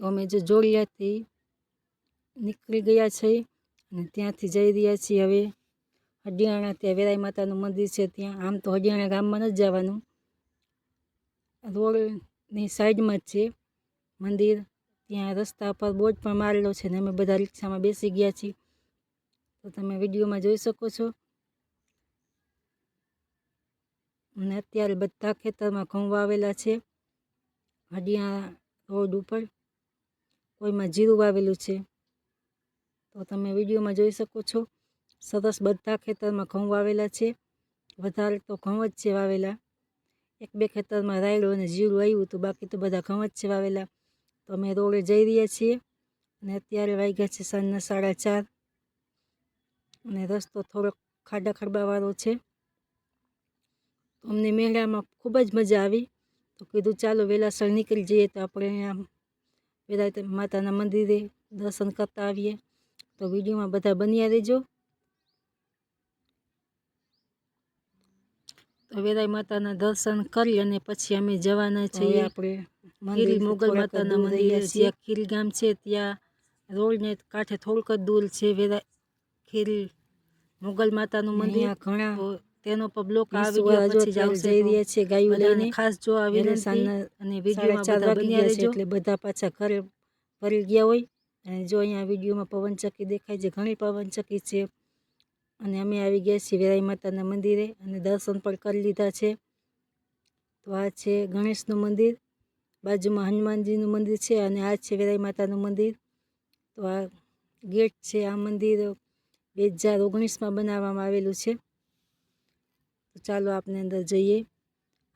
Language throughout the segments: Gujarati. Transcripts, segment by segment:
તો અમે જો જોડિયાથી નીકળી ગયા છીએ અને ત્યાંથી જઈ રહ્યા છીએ હવે. હડિયાણા ત્યાં વેરાઈ માતાનું મંદિર છે ત્યાં. આમ તો હડિયાણા ગામમાં નથી જવાનું. રોડની સાઈડમાં જ છે મંદિર. ત્યાં રસ્તા પર બોર્ડ પણ મારેલો છે ને અમે બધા રિક્ષામાં બેસી ગયા છીએ. તો તમે વિડીયોમાં જોઈ શકો છો. અને અત્યારે બધા ખેતરમાં ઘઉં વાવેલા છે. હડિયા રોડ ઉપર. કોઈમાં જીરું વાવેલું છે. તો તમે વિડીયોમાં જોઈ શકો છો, સરસ બધા ખેતરમાં ઘઉં વાવેલા છે. વધારે તો ઘઉં જ છે વાવેલા. એક બે ખેતરમાં રાયડો અને જીરું આવ્યું તો બાકી તો બધા ઘઉં જ છે વાવેલા. તો અમે રોડે જઈ રહ્યા છીએ અને અત્યારે વાગ્યા છે સાંજના સાડા ચાર. અને રસ્તો થોડોક ખાડા ખડબાવાળો છે. તો અમને મેળામાં ખૂબ જ મજા આવી. તો કીધું ચાલો વહેલાસર નીકળી જઈએ તો આપણે અહીંયા વેલા માતાના મંદિરે દર્શન કરતા આવીએ. તો વિડીયોમાં બધા બન્યા રહેજો. તો વેરાઈ માતાના દર્શન કરી અને પછી અમે જવાના છીએ. આપણે મોગલ માતાના મંદિરે જ્યાં ખીલ ગામ છે ત્યાં રોડને કાંઠે થોડુંક જ દૂર છે વેરા ખીલ મોગલ માતાનું મંદિર. ઘણા તેનો પબલો પછી જઈ રહ્યા છે ગાયું લઈને. ખાસ જો આવી અને વિડીયોમાં બન્યા રહેજો. એટલે બધા પાછા ઘરે ફરી ગયા હોય. અને જો અહીંયા વિડીયોમાં પવનચક્કી દેખાય છે ઘણી પવનચક્કી છે. અને અમે આવી ગયા છીએ વેરાઈ માતાના મંદિરે અને દર્શન પણ કરી લીધા છે. તો આ છે ગણેશનું મંદિર. બાજુમાં હનુમાનજીનું મંદિર છે અને આ છે વેરાઈ માતાનું મંદિર. તો આ ગેટ છે આ મંદિર બે હજાર ઓગણીસમાં બનાવવામાં આવેલું છે. તો ચાલો આપણે અંદર જઈએ.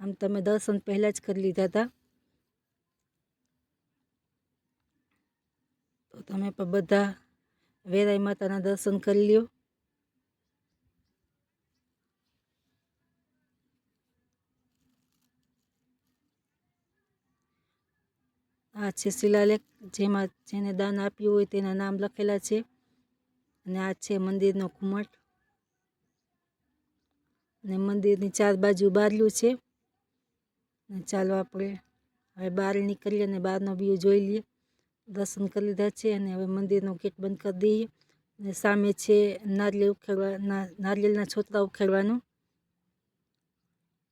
આમ તમે દર્શન પહેલાં જ કરી લીધા હતા. તો તમે પણ બધા વેરાઈ માતાના દર્શન કરી લ્યો. આ છે શિલાલેખ, જેમાં જેને દાન આપ્યું હોય તેના નામ લખેલા છે. અને આ છે મંદિરનો ઘુમટ. અને મંદિરની ચાર બાજુ બારલું છે. અને ચાલો આપણે હવે બહાર નીકળીએ અને બહારનો વ્યૂ જોઈ લઈએ. દર્શન કરી લીધા છે અને હવે મંદિરનો ગેટ બંધ કરી દઈએ. અને સામે છે નારિયેળ ઉખેડવા નારિયેલના છોતરા ઉખેડવાનું.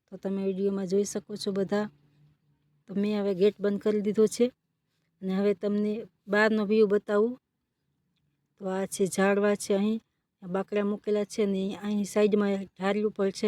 તો તમે વિડીયોમાં જોઈ શકો છો બધા. તો મેં હવે ગેટ બંધ કરી દીધો છે. અને હવે તમને બહારનો વ્યૂ બતાવું. તો આ છે ઝાડવા છે અહીં. બાકડા મૂકેલા છે ને અહીં સાઈડમાં ધારીયું પણ છે.